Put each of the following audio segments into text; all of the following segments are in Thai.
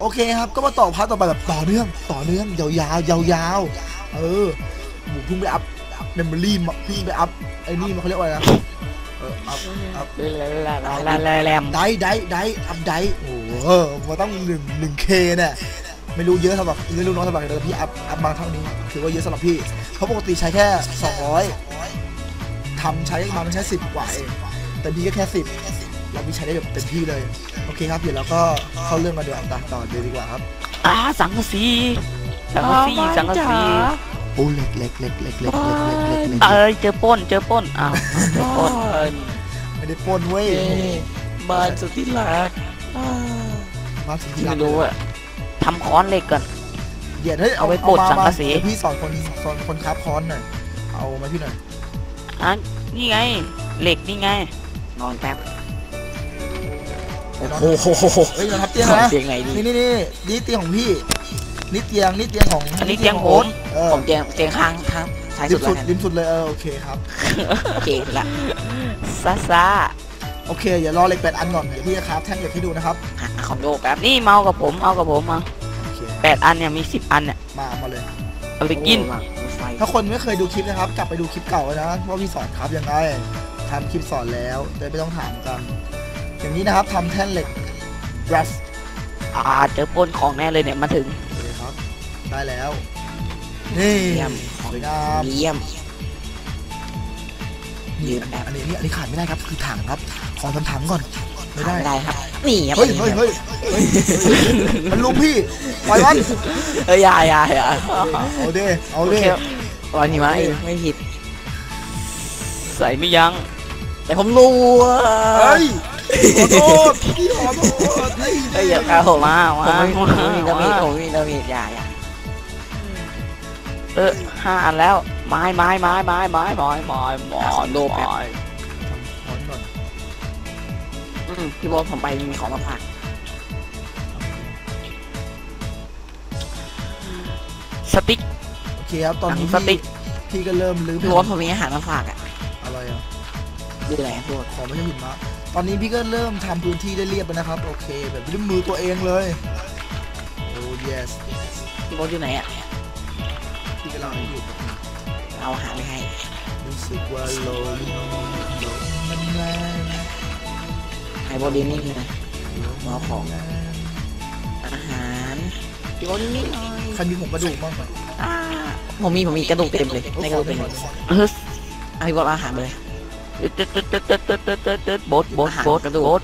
โอเคครับ ก็มาต่อพาร์ทต่อไปแบบต่อเนื่อง ต่อเนื่องยาวๆยาวๆเออหมูเพุ่งไปอัพเมมโมรี่พี่ไปอัพไอ้นี่มันเขาเรียกว่าอะไรนะเอออัพอัพแรมได้ได้ได้อัพได้โอ้โหมันต้องหนึ่งหนึ่งเคเนี่ยไม่รู้เยอะสำหรับไม่รู้น้องสำหรับแต่พี่อัพอัพมาเท่านี้ถือว่าเยอะสำหรับพี่เพราะปกติใช้แค่200ทำใช้มามันใช้สิบกว่าเองแต่พี่ก็แค่สิบเราพี่ใช้ได้แบบเต็มที่เลย โอเคครับเดี๋ยวเราก็เข้าเรื่องกันเดี๋ยวาต่อเลยดีกว่าครับอ่าสังกะสีสังกะสีสังกะสีโอ้เล็กเล็กเล็กเล็กเล็กเล็กเล็กเล็กเล็กเอ้ยเจอปล้นเจอปล้นอ้าวเจอปล้นไม่ได้ปล้นเว้ยบ้านสุดที่รักอ่ามาสิที่ไม่รู้อะทำค้อนเหล็กก่อนเดี๋ยวเฮ้ยเอาไว้ปลดมาสังกะสีมาเดี๋ยวพี่สอนคนสอนคนคราฟค้อนหน่อยเอามาพี่หน่อยอะนี่ไงเหล็กนี่ไงนอนแป๊บ โอ้โหเฮ้ยเราทับเตียงนะเตียงไหนดีนี่นี่นี่นี่เตียงของพี่นี่เตียงนี่เตียงของอันนี้เตียงผมเออผมเตียงเตียงข้างข้างซ้ายริสุมดสุดแล้วกันริมสุดเลยเออโอเคครับโอเคละซาซาโอเคเดี๋ยวรอเหล็กแปดอันก่อนเดี๋ยวพี่จะคราฟแท่งเหล็กให้ดูนะครับหาคอมโดแป๊บนี่เมากับผมเอากับผมมาโอเคแปดอันเนี่ยมีสิบอันเนี่ยมามาเลยเอาไปกินโอ้โหไฟถ้าคนไม่เคยดูคลิปนะครับ กลับไปดูคลิปเก่าไว้นะว่าพี่สอนครับยังไงทำคลิปสอนแล้วแต่ไม่ต้องถามกัน อย่างนี้นะครับทำแท่นเหล็ก brass อ่าเจอปล้นของแน่เลยเนี่ยมาถึงโอเคครับ ได้แล้ว นี่เยี่ยมสวยงามเยี่ยม ยืนี่มแบบ อันนี้นี่อันนี้ขาดไม่ได้ครับ คือถังครับ ขอทำถังก่อน ไม่ได้ไม่ได้ครับ นี่ครับเฮ้ยเฮ้ยเฮ้ยเฮ้ยมันลุมพี่ปล่อยมันเอ้ยอย่าอย่าอย่าเอาเด้เอาโอเด้เควันนี้ไม่ไม่ผิด ใส่ไม่ยั้งแต่ผมรู้อะเฮ้ย ขอโทษพี่ขอโทษเฮ้ยเฮ้ยอย่าเข้าผมมามาผมไม่ผมไม่มีดาเมจมาผมไม่มีดาเมจอย่าอย่าเออห้าอันแล้วไม้ไม้ไม้ไม้ไม้ไม้ไม้ไม้คอมโดแป๊บถอนก่อนอืมพี่บอกผมไปมีของมาฝากสติ๊กโอเคครับตอนหนังนี้สติ๊พี่กพี่ก็เริ่มลื้อพี่บอกผมมีอาหารมาฝากอะอะไรอะดูแลพี่บอกขอไม่ใช่หิมะ ตอนนี้พี่ก็เริ่มทำพื้นที่ได้เรียบแล้วนะครับ โอเค แบบด้วยมือตัวเองเลย โอ้ yes พี่บอกอยู่ไหนอะพี่กำลังอยู่กับเอาอาหารไปให้รู้สึกว่าลมลมมันแรงไฮโบดีนี่นะเอาของแรงอาหารพี่บอกนี่หน่อยใครมีผมกระดูกบ้างไหมอ่าผมมีผมมีกระดูกเต็มเลยในกระดูกเต็มเลยเออเอาพี่บอกเอาอาหารไปเลย บดบดบดบด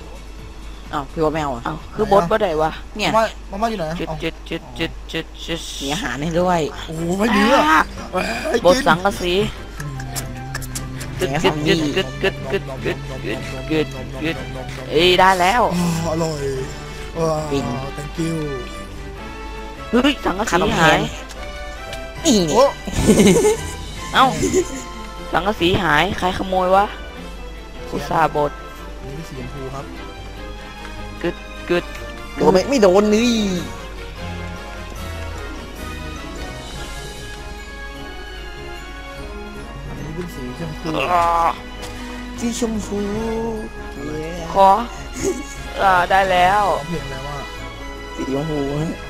อ้าวพี่บอกไม่เอาอะอ้าคือบดบ่ได้วะเนี่ยมามามาอยู่ไหนจุดจุดจุดจุดจุดจุดมีอาหารให้ด้วยโอ้ไม่มีอะบดสังกะสีกึดกึดกึดกึดกึดกึดกึดกึดกึดกึดเอ้ยได้แล้วอร่อยปิ้ง thank you เฮ้ยสังกะสีหายนี่เอ้า สังกะสีหาย ใครขโมยวะอุตส่าห์บดนี่สีชมพูครับกึดโดนไหมไม่โดนนี่อันนี้เป็นสีชมพูอ่าสีชมพูขออ่าได้แล้วร้องเพลงแล้วว่าสีชมพูฮะ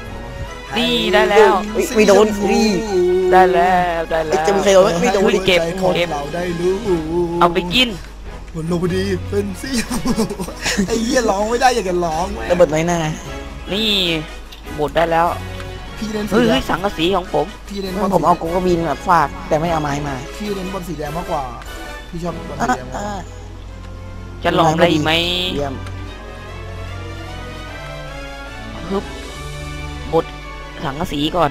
นี่ได้แล้วเฮ้ยไม่โดนนี่ ได้แล้วได้แล้วจะมีใครโดนไหมไม่โดนฮ้ยเก็บให้หัวใจเก็บเราได้รู้เอาไปกินหมดลงพอดีเป็นสีชมพูไอ้เหี้ยร้องไม่ได้อยากจะร้องแม่ระเบิดน้อยหน้านี่บดได้แล้วพี่เล่นสีเฮ้ยแดเฮ้งยสังกะสีของผมพี่เล่นบถ้าอลผมเอาโกโกบินแบบฝาก แต่ไม่เอาไม้มาพี่เล่นบอลสีแดงมากกว่าพี่ชอบบอลอะสีแดงมากกอะว่าจะหลอมอะไรอีกไหมเยี่ยมฮึบบด สังกะสีก่อน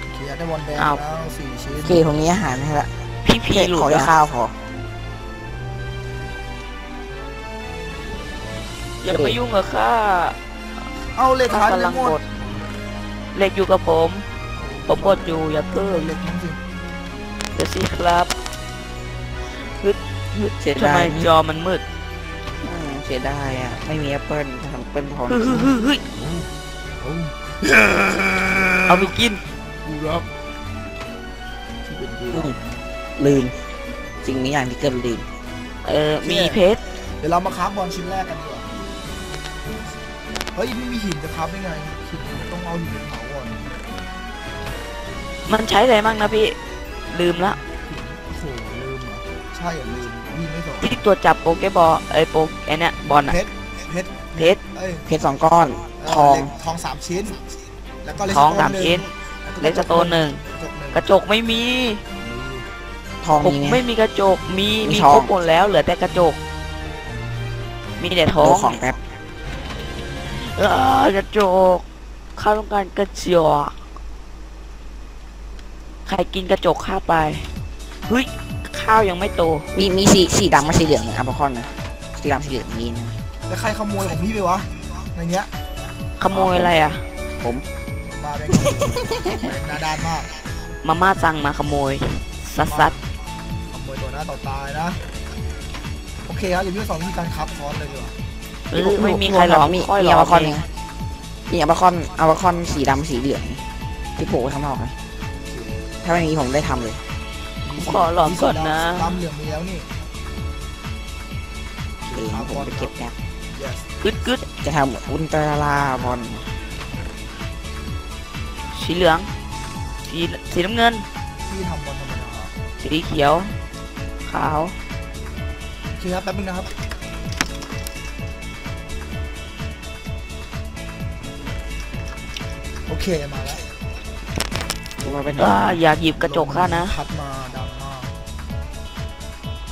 โอเคได้บอลแดงอ้าวแล้วสี่ชิ้นโอเคผมมีอาหารให้ละพี่พีแค่หลุขอดแค่นะข้าวพอ อย่ามายุ่งกับข้าเอาเหล็กข้าหายไปกำลังหมบดดเหล็กอยู่กับผม ผมบดอยู่อย่าเพิ่มเหล็กทั้งสิเดี๋ยวสิครับเสียทำดาไมยจอมันมืดอืมเสียดายอะ ไม่มีแอปเปิ้ลทำเป็นพอเฮ้ยเฮ้ยเฮ้ยโอ้ เอาไปกินกูรับที่เป็นกูรับลืมสิ่งนี้อย่างที่เกินลืม เออ มีเพชร เดี๋ยวเรามาค้าบอลชิ้นแรกกันดีกว่า เฮ้ยไม่มีหินจะครับได้ไงหินต้องเอาหินไปเผาก่อนมันใช้อะไรบ้างนะพี่ ลืมละโอ้โหลืมเหรอใช่อย่าลืมพี่ไม่สอนที่ตัวจับโปเกบอลไอ้โปไอ้เนี่ยบอลอะเพชรเพชร เพชรเอ้ยเพชรสองก้อน เทอง เหล็กทองสามชิ้น แล้วก็เลทองสโตสามหนึ่ชิ้นเลสโตนหนึ่งกระจกหนึ่งกระจกไม่มีทองผมมีไหม ไม่มีกระจกมีมีมีทอง ครบหมดแล้วเหลือแต่กระจก มีแต่ทอดูงของแป๊บเออกระจกข้าต้องการกระจกใครกินกระจกข้าไปเฮ้ยข้าวยังไม่โตมีมีสีสีดำกับสีเหลืองนะอัลบาคอนนะสีดำสีเหลืองมีนะ แล้วใครขโมยของพี่ไปวะในเนี้ยขโมยอะไรอะมาแบงค์หนาด้านมากมาม่าสั่งมาขโมยซัดซัดขโมยตัวหน้าต่อตายนะ โอเคครับเดี๋ยวพี่สอนวิธีการคับคอร์สเลยดีกว่าเออไม่มีใครหรอกมีค่อยหมีรอัลอกบาคอนเอเองงมีอัลบาคอนอัลบาคอนสีดำสีเหลืองที่ปลูกไว้ข้างนอกนะถ้าไม่มีผมได้ทำเลยขอลองก่อนนะดำเหลืองมีแล้วนี่เองผมไปเก็บแป๊บ yes กึดกึดจะทำอุลตราลาบอลสีเหลือง สีสีน้ำเงินพี่ทำบอลธรรมดาสีเขียว ขาวโอเคครับแป๊บนึงนะครับ โอเคมาแล้วเราไปอ่าอยากหยิบกระจกข้านะคัดมาดำมาก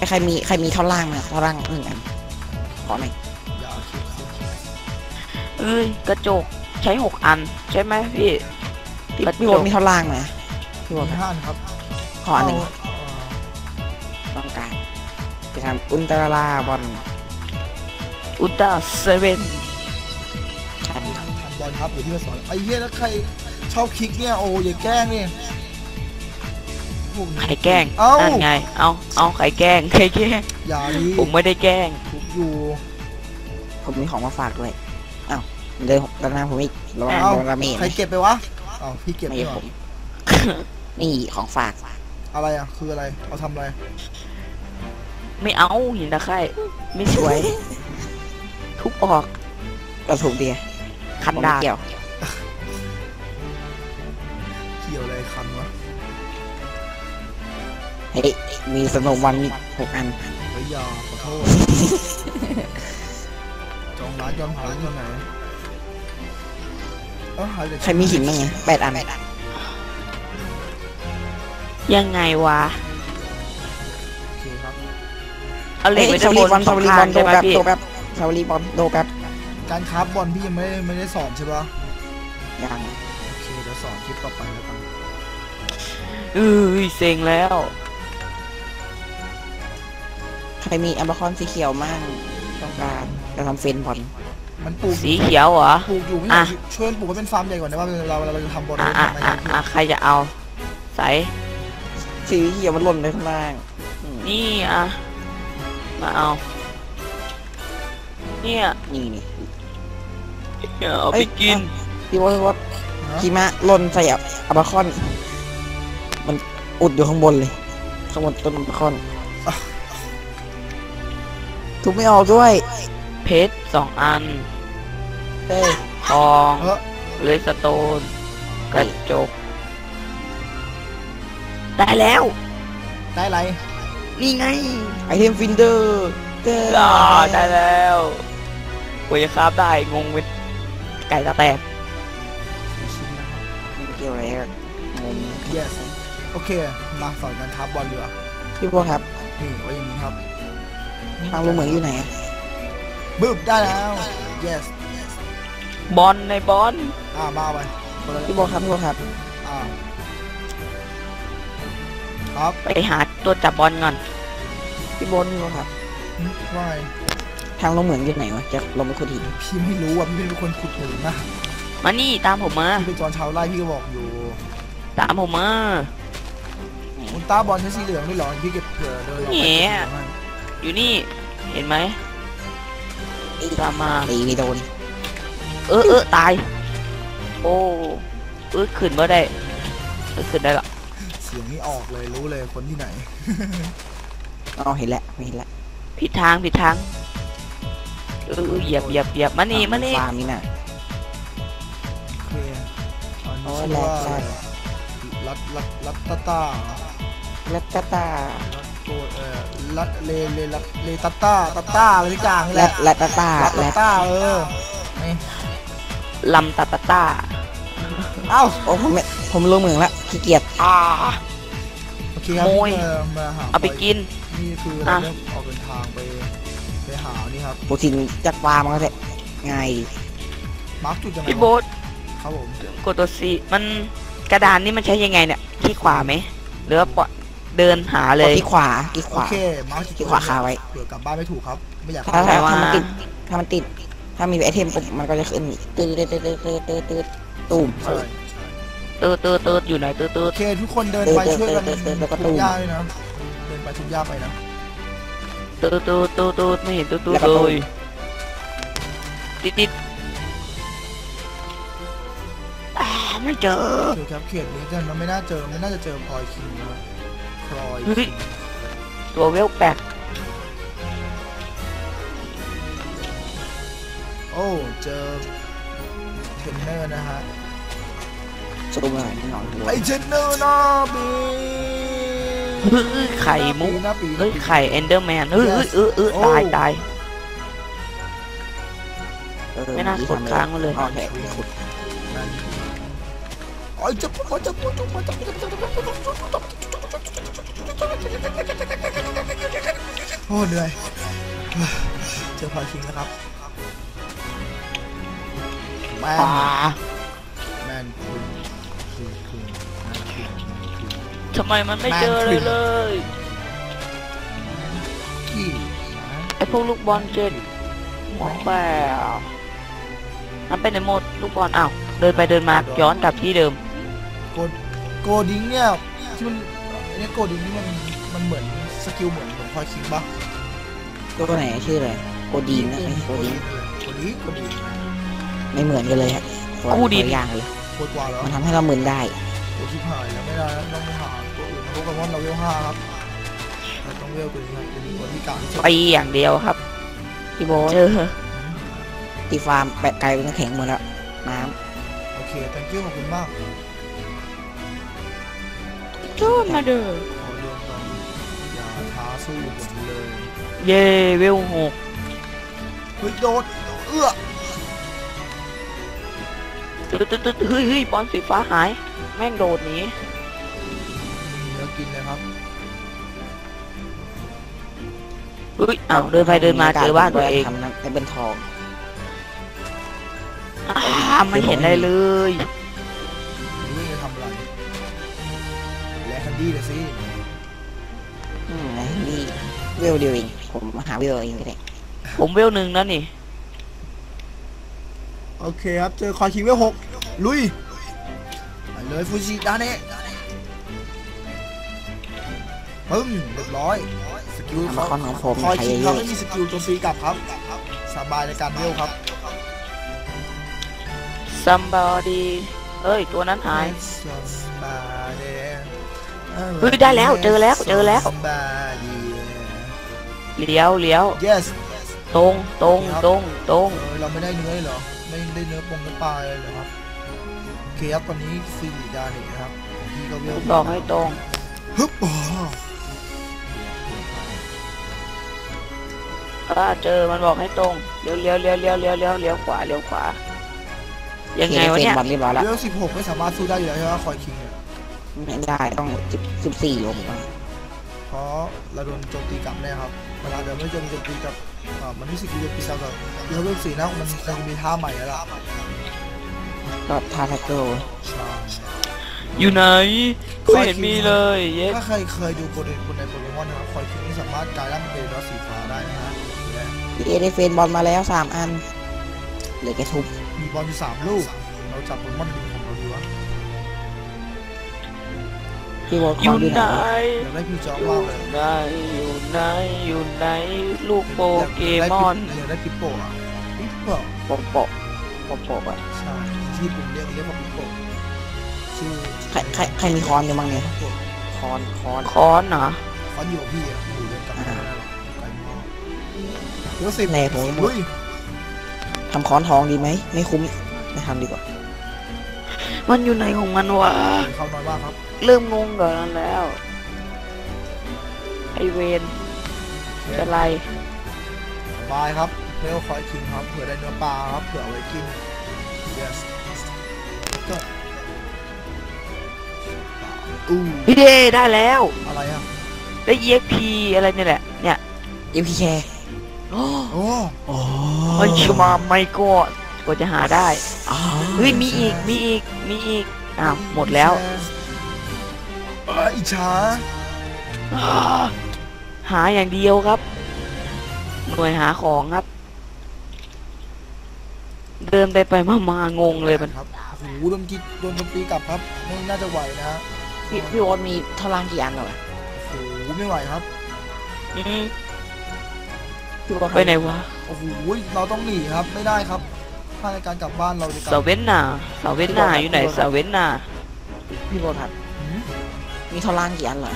ใครมีใครมีท่อนล่างไหมท่อนล่างหนึ่งอันขอหน่อยอย่าคิดคิดเอ้ยกระจกใช้หกอัน ใช่ไหมพี่พี่กระจกพี่บอกมีท่อนล่างไหมพี่บอกมีห้าอันครับขออันหนึ่งเาเอ่อต้องการจะทำอุลตราลาบอลอุลตร้าเซเว่นกันทำบอลครับเดี๋ยวพี่มาสอนไอ้เหี้ยแล้วใครชอบคลิกเนี่ยโอ้อย่าแกล้งนี่พวกนี้ไข่แกล้งเอ้า นั่นไง เอาเอาไข่แกล้งไข่แกล้งอย่าดิผมไม่ได้แกล้งทุบอยู่ผมมีของมาฝากด้วยอ้าว เดินตอนนั้นผมอีกระวังเอ้าโดนราเมนใครเก็บไปวะเอ้าพี่เก็บไม่ดีใช่กผว่ามนี่ของฝากอะไรอะคืออะไรเอาทำอะไรไม่เอาหินตะไคร่ไม่สวย ทุบออกกระถูกเดียคันผมดาไม่บเกี่ยวเกี่ยวอะไรคันวะเฮ้ยมีสโนว์วันมีหกอันเฮ้ยอย่าขอโทษจองร้านยอมหาร้านที่ไหน ใครมีหินบ้างไงแปดอันยังไงวะโอเคครับเอาเหล็เฮ้กยไว้ซาด้านวบลีนบอลสซาอวงลีบข้าองลโดใช่ไหมแป๊บพี่โดแป๊บซาวลีบอลโดแป๊บการคราฟบอลพี่ยังไม่ไม่ได้สอนใช่ปะยังโอเคเดี๋ยวสอนคลิปต่อไปแล้วกันเอ้ยเซ็งแล้ว ใครมีอัลบาคอนสีเขียวมั่งต้องการจะทำเฟนบอล มันปลูกสีเขียวเหรอ ปลูกอยู่ไม่อะใช่ช่วยปลูกให้เป็นฟาร์มใหญ่ก่อนนะว่าเราเราจะทำบอลอะเล่นอะทำอะไรอะกันอะใครจะเอา ใส สีเขียวมันหล่นไปข้างล่างอืมนี่อะ มาเอา เนี่ยนี่นี่เอาไปกิน พี่ว่าว่าฮะหิมะหล่นใส่อัลบาคอน มันอุดอยู่ข้างบนเลย ข้างบนต้นอัลบาคอนทุบไม่ออกด้วย เพชรสองอัน เฮ้ยทองเออเลสโตนกระจก ได้แล้ว ได้ไรนี่ไงไอเทมฟินเดอร์เด้ออ่าได้แล้วกูจะคาบได้งงเป็นไก่ตาแตกชิ้นนะครับไม่เกี่ยวอะไรกับงง yes โอเค มาสอนการคราฟบอลเรือพี่บัวครับนี่ไว้อย่างนี้ครับทางลงเหมืองอยู่ไหนอะบึ้บได้แล้ว yes บอลในบอลอ่ามาเอาไปคนละพี่บัวครับพี่บัวครับ อ่าครับไปหาตัวจับบอลก่อนพี่บัวพี่บัวครับหึว่าไงทางลงเหมืองอยู่ไหนวะจะลงไปขุดหินพี่ไม่รู้อะพี่เป็นคนขุดหินนะมานี่ตามผมมาพี่เป็นจอนชาวไร่พี่ก็บอกอยู่ตามผมมาอุลตร้าบอลใช้สีเหลืองด้วยเหรอพี่เก็บเผื่อเดินหลอกไปแหมสีเหลืองให้อยู่นี่เห็นไหมตามมาตีไม่โดน เออเออตาย โอ้เออขึ้นมาได้เออขึ้นได้ละเสียงนี่ออกเลยรู้เลยคนที่ไหนอ๋อเห็นแล้วไม่เห็นแล้วผิดทางผิดทางเออเออเหยียบเหยียบเหยียบมานี่มานี่ฟาร์มนี่น่ะโอ้ยชื่อแรว่ากแรก รัตรัตรัตตาตาแล้วตาตารัตโกเออรัตเลเลรัตเลตัตตาตัตตาอะไรที่กลางนี่แหและละและตาตารัตและตัตตาเออนี่ ลำตาตาตาเอ้าโอ้ผมไม่ผมรู้เมืองละขี้เกียจ อ่า โอเคครับโมยเออมาหาเอาไปกิน นี่คืออะเราเริ่มออกเดินทางไปไปหานี่ครับปูทินจากฟาร์มก็ได้ง่ายดีมาร์กจุดยังไงพี่โบ๊วะทครับผมกดตัวซีมันกระดานนี่มันใช้ยังไงเนี่ยที่ขวาไหมหรือว่าปล่อยเดินหากเลดยที่ขวาที่ขโอวา เคมาร์กจุดที่ขวาคาไว้ เผื่อกลับบ้านไม่ถูกครับ ไม่อยากถ้าแปลถ้าว่าถ้ามันติดถ้ามันติด ถ้ามีไอเทมปุ๊บมันก็จะขึ้นตืดตืดตืดตืดตืดตืดตูมใช่เติร์ดเติร์ดเติร์ดอยู่ไหนเติร์ดเติโอร์ดเคทุกคนเดินไปเดินช่วยกันเดินเดินเดินแล้วก็ทุตูกมย่าเลยนะเดินไปทุกย่าไปนะเติร์ดเติร์ดเติร์ดเติร์ดไม่เห็นเติร์ดเติร์ดแล้วก็เลตูมยติดติดอ่าไม่เจอเจอครับเขตนี้กันมันไม่น่าเจอไม่น่าจะเจอพลอยคิงนะพลอยเฮ้ยตัวเวลแปด โอ้เจอเทรนเนอร์นะฮะซูมหน่อยหน่อยหัวไอเทรนเนอร์นะบีเฮ้ยไข่มุกหน้าปีหเฮ้น้ายปี ไข่เอนเดอร์แมนเฮ้ยเฮ้ยเออเออโอ้ ตายตาย เออไม่น่ากดค้างมาเลยโอเคขุดนั่นโอ้ยจะพูดจะพูดจะพูดจะพูดจะพูดโอ้เหนื่อยเจอพลอยคิงนะครับ แมอ่านแมนคุณคือคือแมนคุณแมนคุณทำไมมันไม่เจอเลยเลยกี้นะไอพวกลูกบอลเจ็ดหมดแปวมันเป็นในโหมดลูกบอลอ้าวเดินไปเดินมาย้อนกลับที่เดิม โกดโกดิงเนี่ยที่มันไอ้เนี่ยโกดิงนี่มันมันเหมือนสกิลเหมือนเหมือนพลอยคิงปะตัวไหนชื่ออะไรโกดีนนะไม่ใช่โกดีนโกดิงโกดิง ไม่เหมือนกันเลยฮะคนกูดีนคนละอย่างเลยโคตรกว่าแล้วมันทำให้เรามึนได้โอ้ชิบหายแล้วไม่ได้แล้วต้องไปหาตัวอื่นโปเกมอนเราเวลห้าครับเราต้องเวลตัวนี้ครับตัวนี้ตัวที่กลางที่สุดไปอย่างเดียวครับ พี่โบทเจอตีฟาร์มแปะไกลเป็นน้ำแข็งหมดแล้วน้โอเค thank you ขอบคุณมากจูนมาเด้อขอเรื่องตอนอย่าท้าสู้ผมเลยเย่เวลหก เฮ้ยโดดเอื้อ ตึ๊ดตึ๊ดตึ๊ดเฮ้ยเฮ้ยบอลสีฟ้าหาย แม่งโดดหนีมีเนื้อกินเลยครับเฮ้ยำอ้าวเดินไปเดินมาเจอบ้านตัวเองทำน้ำให้เป็นทองอ้าไม่เห็นอะไรเลยนี่จะทำอะไรแลคันดี้เลยสิอืมไอ้นี่เวลเดียวเองผมหาเวลเองก็ได้ผมเวลหนึ่งแล้วนี่ โอเคครับ เจอคอยคิงเวลหกลุยไปเลยฟูจิดาเนะปึ้งเรียบร้อย สกิลมาคอนของผมคอยใช้คิงเยเขาอะไม่มีสกิลโจมตีกลับครับ สบายในการเวลครับ somebody เอ้ย ตัวนั้นหาย Somebody เฮ้ยได้แล้ว เจอแล้ว เจอแล้ว Somebody เลี้ยวเลี้ยว yes ตรงตรงตรงตรงเออเราไม่ได้เนื้อเลยเหรอ ไม่ได้เนื้อปงเนื้อปลาเลยเหรอครับโอเคครับตอนนี้ซีรีดาเนี่ยนะครับพี่ก็เวลบอกให้ตรงฮึบอ๋อถ้าเจอมันบอกให้ตรงเลี้ยวเลี้ยวเลี้ยวเลี้ยวเลี้ยวเลี้ยวเลี้ยวขวาเลี้ยวขวายังไงวะเนี่ยบอลเรียบร้อยแล้วเวลสิบหกไม่สามารถสู้ได้อยู่แล้วใช่ไหมคอยคิงเนี่ยไม่ได้ต้องสิบสิบสี่ลงเพราะเราโดนโจมตีกลับแน่ครับเวลาเดินไม่โจมโจมตีกลับ อ่ามันไม่สกิลโจมตีกลับกับเวลสี่นะมันคงมีท่าใหม่แล้วล่ะก็ทาแท็กเกิลใช่อยู่ไหนไม่เห็นมีเลยเย็ดถ้าใครเคยดูโปรเดนคนในโปเกมอนนะครับคอยคิงนี่สามารถกลายร่างเป็นดอสสีฟ้าได้นะฮะและเอเดเฟนบอลมาแล้วสามอันเหลือแค่ทุบมีบอลอยู่สามลูกเราจับโปเกมอน พี่โบอลอคอยู่นอยู่ไหไหนนอยากได้พี่จออมยู่มากเลยไหนอยู่ไหนอยู่ไหนลูกโปเกมอนอยากได้ปิปโป้อะปิปโป้โปะโปะโปะโปะอะใช่ที่ญี่ปุ่นเรียกเรียกว่าปิปโป้ชื่อใครใครใครมีคอนอยู่บ้างเนี่ย คอนคอนคอนเหรอเขาอยู่กับพี่อะอยู่เรียนกับพี่ได้หรอกไกลมากเดี๋ยวสิบแน่ผม ลุยทำคอนทองดีไหมไม่คุ้มไม่ทำดีกว่า มันอยู่ไหนของมันวะเข้าน้อยมากครับ เริ่มงงกับนั้นแล้ว ไอเวนเป็นไรสบายครับเร็วคอยคิงครับเผื่อได้เนื้อปลาครับเผื่อเอาไว้กิน yes ก็อู้พี่เด้ได้แล้ว อะไรอะ ได้ EXP อะไรเนี่ยแหละ เนี่ยเอ็มพีแคโอ้โอ้โอ้เฮ้ยชิมาไม่ก็ กว่าจะหาได้เฮ้ยมีอีกมีอีกมีอีกอ้าวหมดแล้วเอ้ยอิจฉาหาอย่างเดียวครับ หน่วยหาของครับ เดินไปไปมามางงเลยมันครับโอ้โหโดนกีโดนโจมตีกลับครับไม่น่าจะไหวนะฮะพี่พี่โอ๊ตมีเท่าล่างกี่อันเหรอโอ้โหไม่ไหวครับอืมพี่โอ๊ตไปไหนวะ โอ้โห เราต้องหนีครับ ไม่ได้ครับ ถ้าในการกลับบ้านเราจะกลัเสาเว้นนาเสาเว้นนาอยู่ไหนเสาเว้นนาพี่โอ๊ตครับหืมมีเท่าล่างกี่อันเหรอ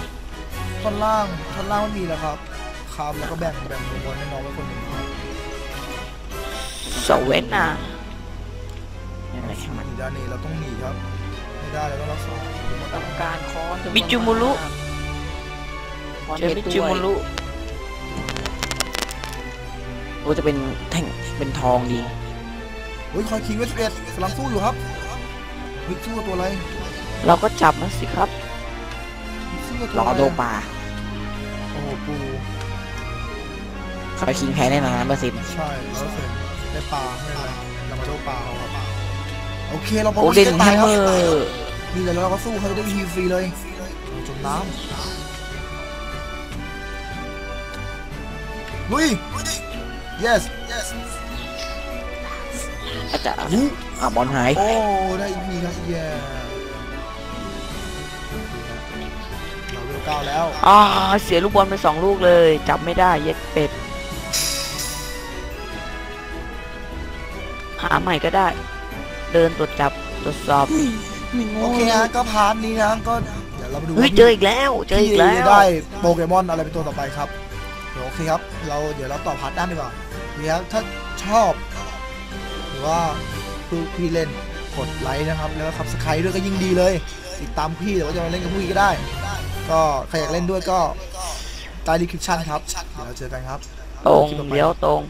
ท่อนล่างท่อนล่างไม่มีแล้วครับครับแล้วก็แบ่งแบ่งบนให้น้องไว้คนหนึ่งครับเสาเว้นนาอะไรช่างมันหนีด้านนี้เราต้องหนีครับไม่ได้เราต้องรักษาต้องการคอนมิจูมุรุคอนเจอเพชมิรจูด้วมุยรุโอ้จะเป็นแท่งเป็นทองดี เฮ้ยคอยคิงเวสเอ็ดกำลังสู้อยู่ครับเฮ้ยสู้กับตัวอะไรเราก็จับมันสิครับสู้กับตัรวออะไรโดปลาโอ้โหปูคอยคิงแพ้แน่นอนนะเบอร์สิบใช่ร้อยเปอร์เซ็นต์ได้ปลาไม่เป็นไรเรามาโดนปลาเอาครับโอเคเราโอเดนแฮตายมคเมรับอร์นี่แต่เราก็สู้เขาจะได้ฮีลฟรีเลยจมน้ำลุย yes yes อาจจะหูอะบอลหาย โอ้ ได้อีกทีครับแย่เราเวลเก้าแล้วอ่าเสียลูกบอลไปสองลูกเลยจับไม่ได้เย็ดเป็ด หาใหม่ก็ได้ เดินตรวจจับตรวจสอบโอเคฮะก็พาร์ทนี้นะก็เดี๋ยวเรามาดูเฮ้ยว่าเจออีกแล้ว เจออีกแล้พี่วได้โปเกมอนอะไรเป็นตัวต่อไปครับเดี๋ยวโอเคครับ เราเดี๋ยวเราต่อพาร์ทด้านดีกว่าเดี๋ยวถ้าชอบือว่าพี่เล่นกดไลค์นะครับ แล้วก็ขับสไครด้วยก็ยิ่งดีเลย ติดตามพี่แต่ว่าจะมาเล่นกับพี่ก็ได้ ก็ใครอยากเล่นด้วยก็ใต้ดีคริปชั่นครับเดี๋ยวเราเจอกันครับตรงเลี้ยวตรง